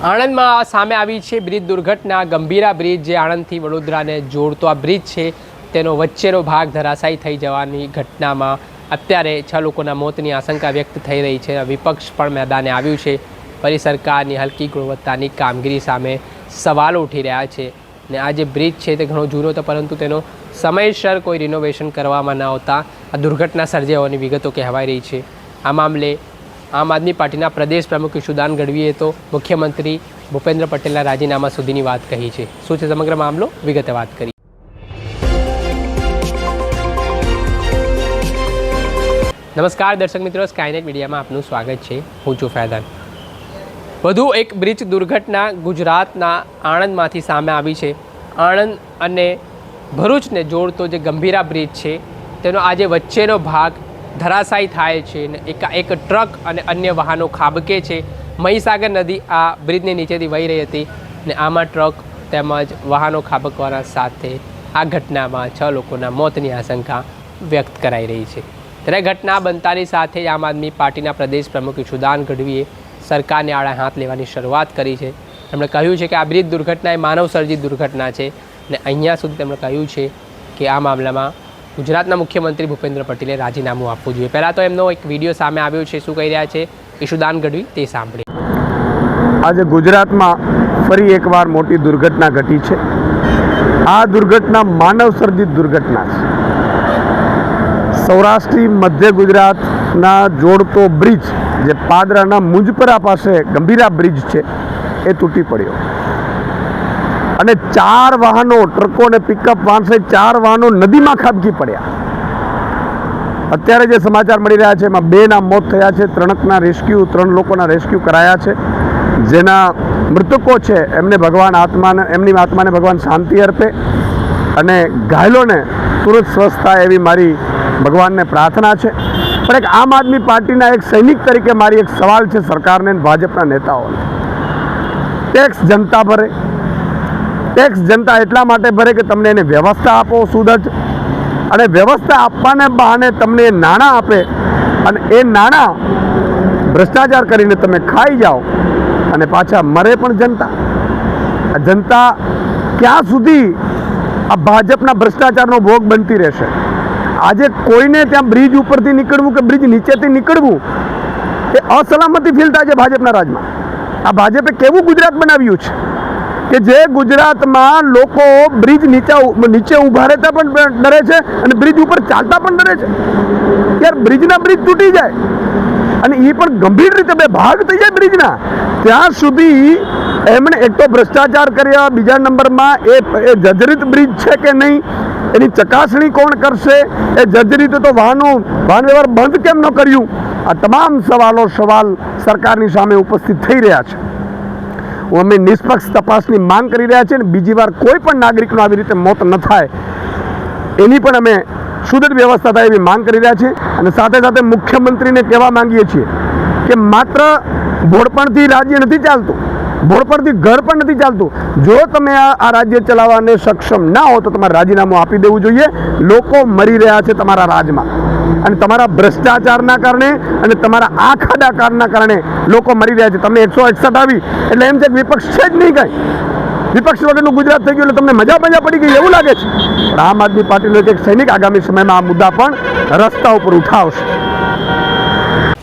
આણંદમાં સામે આવી છે બ્રિજ દુર્ઘટના. ગંભીરા બ્રિજ જે આણંદથી વડોદરાને જોડતો આ બ્રિજ છે, તેનો વચ્ચેનો ભાગ ધરાશાયી થઈ જવાની ઘટનામાં અત્યારે છ લોકોના મોતની આશંકા વ્યક્ત થઈ રહી છે. વિપક્ષ પણ મેદાને આવ્યું છે. ફરી સરકારની હલકી ગુણવત્તાની કામગીરી સામે સવાલો ઉઠી રહ્યા છે. ને આ જે બ્રિજ છે તે ઘણો જૂનો હતો, પરંતુ તેનો સમયસર કોઈ રિનોવેશન કરવામાં ન આવતા આ દુર્ઘટના સર્જાવાની વિગતો કહેવાઈ રહી છે. આ મામલે આમ આદમી પાર્ટીના પ્રદેશ પ્રમુખ ઈશુદાન ગઢવીએ તો મુખ્યમંત્રી ભૂપેન્દ્ર પટેલના રાજીનામા સુધીની વાત કહી છે. શું છે સમગ્ર મામલો? વિગતે વાત કરી. નમસ્કાર દર્શક મિત્રો સ્કાયનેટ મીડિયામાં આપનું સ્વાગત છે. હું છું ફૈદાન વધુ એક બ્રિજ દુર્ઘટના ગુજરાતના આણંદમાંથી સામે આવી છે. આણંદ અને ભરૂચને જોડતો જે ગંભીરા બ્રિજ છે, તેનો આજે વચ્ચેનો ભાગ ધરાશાયી થાય છે એક એક ટ્રક અને અન્ય વાહનો ખાબકે છે. મહીસાગર નદી આ બ્રિજની નીચેથી વહી રહી હતી ને આમાં ટ્રક તેમજ વાહનો ખાબકવાના સાથે આ ઘટનામાં છ લોકોના મોતની આશંકા વ્યક્ત કરાઈ રહી છે. ત્યારે ઘટના બનતાની સાથે જ આમ આદમી પાર્ટીના પ્રદેશ પ્રમુખ ઈશુદાન ગઢવીએ સરકારને આડા હાથ લેવાની શરૂઆત કરી છે. તેમણે કહ્યું છે કે આ બ્રિજ દુર્ઘટના એ માનવસર્જિત દુર્ઘટના છે અને અહીંયા સુધી તેમણે કહ્યું છે કે આ મામલામાં ગુજરાતના મુખ્યમંત્રી ભૂપેન્દ્ર પટેલે રાજીનામું આપવું જોઈએ. પહેલાં તો એમનો એક વીડિયો સામે આવ્યો છે, શું કહી રહ્યા છે? ઈશુદાન ગઢવી, તે સાંભળીએ આજે ગુજરાતમાં ફરી એકવાર મોટી દુર્ઘટના ઘટી છે. આ દુર્ઘટના માનવ સર્જિત દુર્ઘટના છે. સૌરાષ્ટ્રી મધ્ય ગુજરાતના જોડતો બ્રિજ, જે પાદરાના મુંજપરા પાસે ગંભીરા બ્રિજ છે, એ તૂટી પડ્યો. અને ચાર વાહનો, ટ્રકો અને પિકઅપ સહિત ચાર વાહનો નદીમાં ખાબકી પડ્યા. અત્યારે જે સમાચાર મળી રહ્યા છે, એમાં બેના મોત થયા છે, ત્રણકના રેસ્ક્યુ ત્રણ લોકોના રેસ્ક્યુ કરાયા છે. જેના મૃતકો છે, એમને ભગવાન આત્માને, એમની આત્માને ભગવાન શાંતિ અર્પે અને ઘાયલોને તુરંત સ્વસ્થ થાય એવી મારી ભગવાનને પ્રાર્થના છે. પણ એક આમ આદમી પાર્ટીના એક સૈનિક તરીકે મારી એક સવાલ છે સરકારને ભાજપના નેતાઓને. ટેક્સ જનતા ભરે ટેક્સ જનતા એટલા માટે ભરે કે તમને એને વ્યવસ્થા આપો સુદજ અને વ્યવસ્થા આપવાને બહાને તમને નાણાં આપે. અને એ નાણાં ભ્રષ્ટાચાર કરીને તમે ખાઈ જાઓ અને પાછા મરે પણ જનતા. આ જનતા ક્યાં સુધી આ ભાજપના ભ્રષ્ટાચારનો ભોગ બનતી રહેશે? આજે કોઈને ત્યાં બ્રિજ ઉપરથી નીકળવું કે બ્રિજ નીચેથી નીકળવું, એ અસલામતી ફીલ થાય છે ભાજપના રાજમાં. આ ભાજપે કેવું ગુજરાત બનાવ્યું છે? કે જે ગુજરાતમાં લોકો બ્રિજ નીચે નીચે ઊભા રહેતા પણ ડરે છે અને બ્રિજ ઉપર ચાલતા પણ ડરે છે. યાર બ્રિજના બ્રિજ તૂટી જાય. અને એ પણ ગંભીર રીતે બે ભાગ થઈ જાય બ્રિજના ત્યાં સુધી એમણે એક તો ભ્રષ્ટાચાર કર્યા, બીજા નંબરમાં એ એ જજરિત બ્રિજ છે કે નહીં, એની ચકાસણી કોણ કરશે? એ જજરીત તો વાહનો, વાહન વ્યવહાર બંધ કેમ ન કર્યું? આ તમામ સવાલો સવાલ સરકારની સામે ઉપસ્થિત થઈ રહ્યા છે. અમે નિષ્પક્ષ તપાસની માંગ કરી રહ્યા છીએ અને બીજી વાર કોઈ પણ નાગરિકનું આવી રીતે મોત ન થાય એની પણ અમે સુદૃઢ વ્યવસ્થા થાય એવી માંગ કરી રહ્યા છીએ. અને સાથે સાથે મુખ્યમંત્રીને કહેવા માંગીએ છીએ કે માત્ર ભોળપણથી રાજ્ય નથી ચાલતું ભોળપણથી ઘર પણ નથી ચાલતું. જો તમે આ રાજ્ય ચલાવવાને સક્ષમ ના હો, તો તમારે રાજીનામું આપી દેવું જોઈએ. લોકો મરી રહ્યા છે તમારા રાજમાં. અને તમારા ભ્રષ્ટાચારના કારણે અને તમારા આ ખાડાકારના કારણે લોકો મરી રહ્યા છે. તમને એકસો એકસઠ આવી, એટલે એમ છે કે વિપક્ષ છે જ નહીં કાંઈ. વિપક્ષ વગરનું ગુજરાત થઈ ગયું એટલે તમને મજા મજા પડી ગઈ, એવું લાગે છે. આમ આદમી પાર્ટીનો એક સૈનિક આગામી સમયમાં આ મુદ્દા પણ રસ્તા ઉપર ઉઠાવશે.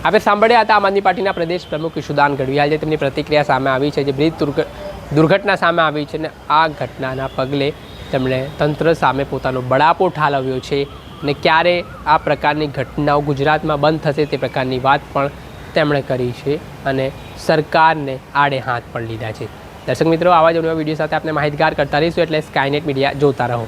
આપણે સાંભળ્યા હતા આમ આદમી પાર્ટીના પ્રદેશ પ્રમુખ ઈશુદાન ગઢવી આજે તેમની પ્રતિક્રિયા સામે આવી છે, જે બ્રિજ દુર્ઘટના સામે આવી છે અને આ ઘટનાના પગલે તેમણે તંત્ર સામે પોતાનો બળાપો ઠાલવ્યો છે ને ક્યારે આ પ્રકારની ઘટનાઓ ગુજરાતમાં બંધ થશે તે પ્રકારની વાત પણ તેમણે કરી છે અને સરકારને આડે હાથ પણ લીધા છે. દર્શક મિત્રો, આવા જ વીડિયો સાથે આપણે માહિતગાર કરતા રહીશું એટલે સ્કાયનેટ મીડિયા જોતા રહો.